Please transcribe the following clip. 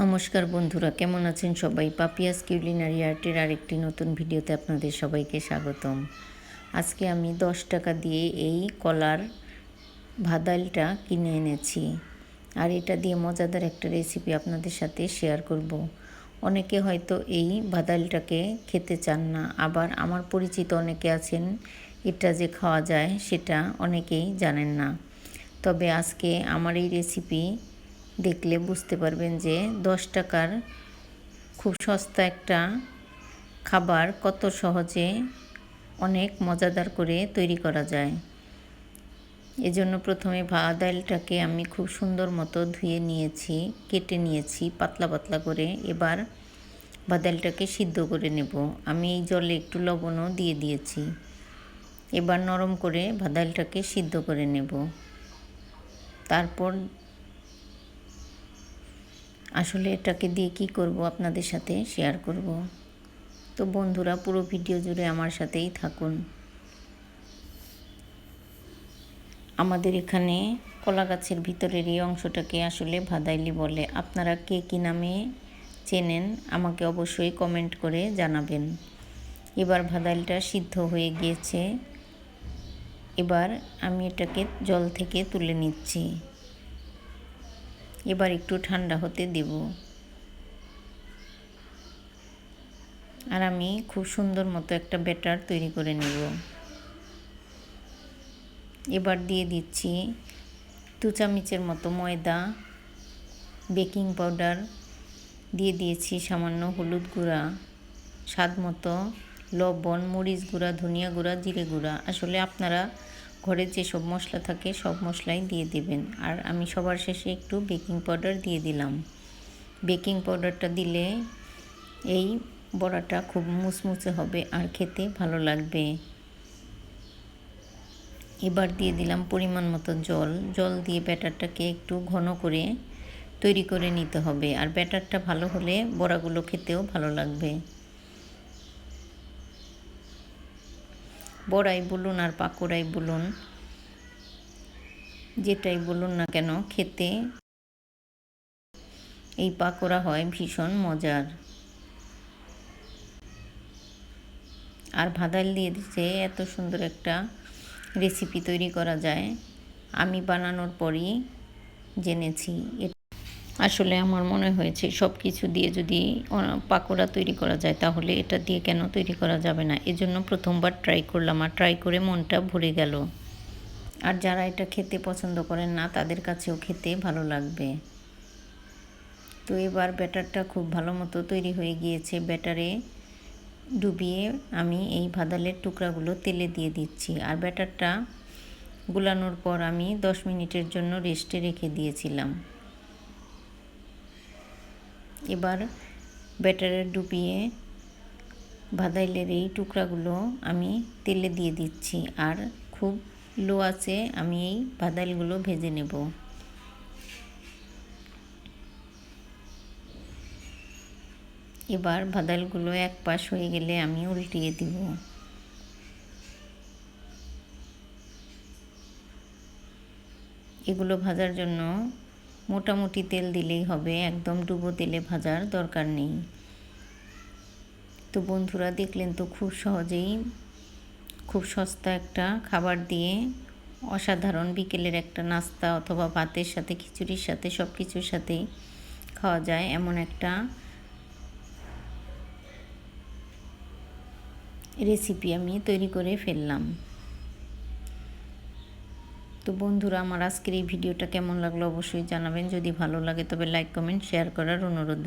নমস্কার বন্ধুরা, কেমন আছেন সবাই? পাপিয়াস কিউলিনারি আর্টের আরেকটি নতুন ভিডিওতে আপনাদের সবাইকে স্বাগতম। আজকে আমি দশ টাকা দিয়ে এই কলার ভাদালটা কিনে এনেছি। আর এটা দিয়ে মজাদার একটা রেসিপি আপনাদের সাথে শেয়ার করব। অনেকে হয়তো এই ভাদালটাকে খেতে চান না, আবার আমার পরিচিত অনেকে আছেন, এটা যে খাওয়া যায় সেটা অনেকেই জানেন না। তবে আজকে আমার এই রেসিপি দেখলে বুঝতে পারবেন যে দশ টাকার খুব সস্তা একটা খাবার কত সহজে অনেক মজাদার করে তৈরি করা যায়। এজন্য প্রথমে ভাত ডালটাকে আমি খুব সুন্দর মতো ধুয়ে নিয়েছি, কেটে নিয়েছি পাতলা পাতলা করে। এবার বাদালটাকে সিদ্ধ করে নেব। আমি এই জলে একটু লবণও দিয়ে দিয়েছি। এবার নরম করে ভাদালটাকে সিদ্ধ করে নেব। তারপর আসলে এটাকে দিয়ে কি করব আপনাদের সাথে শেয়ার করব। তো বন্ধুরা, পুরো ভিডিও জুড়ে আমার সাথেই থাকুন। আমাদের এখানে কলা গাছের ভিতরের এই অংশটাকে আসলে ভাদাইলি বলে। আপনারা কে কী নামে চেনেন আমাকে অবশ্যই কমেন্ট করে জানাবেন। এবার ভাদাইলটা সিদ্ধ হয়ে গিয়েছে। এবার আমি এটাকে জল থেকে তুলে নিচ্ছি। এবার একটু ঠান্ডা হতে দেব। আর আমি খুব সুন্দর মতো একটা ব্যাটার তৈরি করে নেব। এবার দিয়ে দিচ্ছি দু চামচের মতো ময়দা, বেকিং পাউডার, দিয়ে দিয়েছি সামান্য হলুদ গুঁড়া, স্বাদ মতো লবণ, মরিচ গুঁড়া, ধনিয়া গুঁড়া, জিরে গুঁড়া। আসলে আপনারা ঘরে যে সব মশলা থাকে, সব মশলাই দিয়ে দেবেন। আর আমি সবার শেষে একটু বেকিং পাউডার দিয়ে দিলাম। বেকিং পাউডারটা দিলে এই বড়াটা খুব মুচমুচে হবে আর খেতে ভালো লাগবে। এবার দিয়ে দিলাম পরিমাণ মতো জল। জল দিয়ে ব্যাটারটাকে একটু ঘন করে তৈরি করে নিতে হবে। আর ব্যাটারটা ভালো হলে বড়াগুলো খেতেও ভালো লাগবে। বড়াই বলুন আর পাকোড়াই বলুন, যেটাই বলুন না কেন, খেতে এই পাকোড়া হয় ভীষণ মজার। আর ভাদাল দিয়ে দিচ্ছে, এত সুন্দর একটা রেসিপি তৈরি করা যায়। আমি বানানোর পরই জেনেছি আসলে আমার মনে হয়েছে সব কিছু দিয়ে যদি পাকোড়া তৈরি করা যায়, তাহলে এটা দিয়ে কেন তৈরি করা যাবে না? এজন্য প্রথমবার ট্রাই করলাম আর ট্রাই করে মনটা ভরে গেল। আর যারা এটা খেতে পছন্দ করেন না, তাদের কাছেও খেতে ভালো লাগবে। তো এবার ব্যাটারটা খুব ভালো মতো তৈরি হয়ে গিয়েছে। ব্যাটারে ডুবিয়ে আমি এই ভাদালের টুকরাগুলো তেলে দিয়ে দিচ্ছি। আর ব্যাটারটা গুলানোর পর আমি দশ মিনিটের জন্য রেস্টে রেখে দিয়েছিলাম। এবার ব্যাটারে ডুবিয়ে ভাদাইলের এই টুকরাগুলো আমি তেলে দিয়ে দিচ্ছি আর খুব লো আছে আমি এই ভাদাইলগুলো ভেজে নেব। এবার ভাদালগুলো এক পাশ হয়ে গেলে আমি উল্টিয়ে দিব। এগুলো ভাজার জন্য মোটামুটি তেল দিলেই হবে, একদম ডুবো তেলে ভাজার দরকার নেই। তো বন্ধুরা, দেখলেন তো খুব সহজেই খুব সস্তা একটা খাবার দিয়ে অসাধারণ বিকেলের একটা নাস্তা অথবা ভাতের সাথে, খিচুড়ির সাথে সব কিছুর সাথেই খাওয়া যায় এমন একটা রেসিপি আমি তৈরি করে ফেললাম। তো বন্ধুরা, আমার আজকের এই ভিডিওটা কেমন লাগল অবশ্যই জানাবেন। যদি ভালো লাগে তবে লাইক কমেন্ট শেয়ার করার অনুরোধ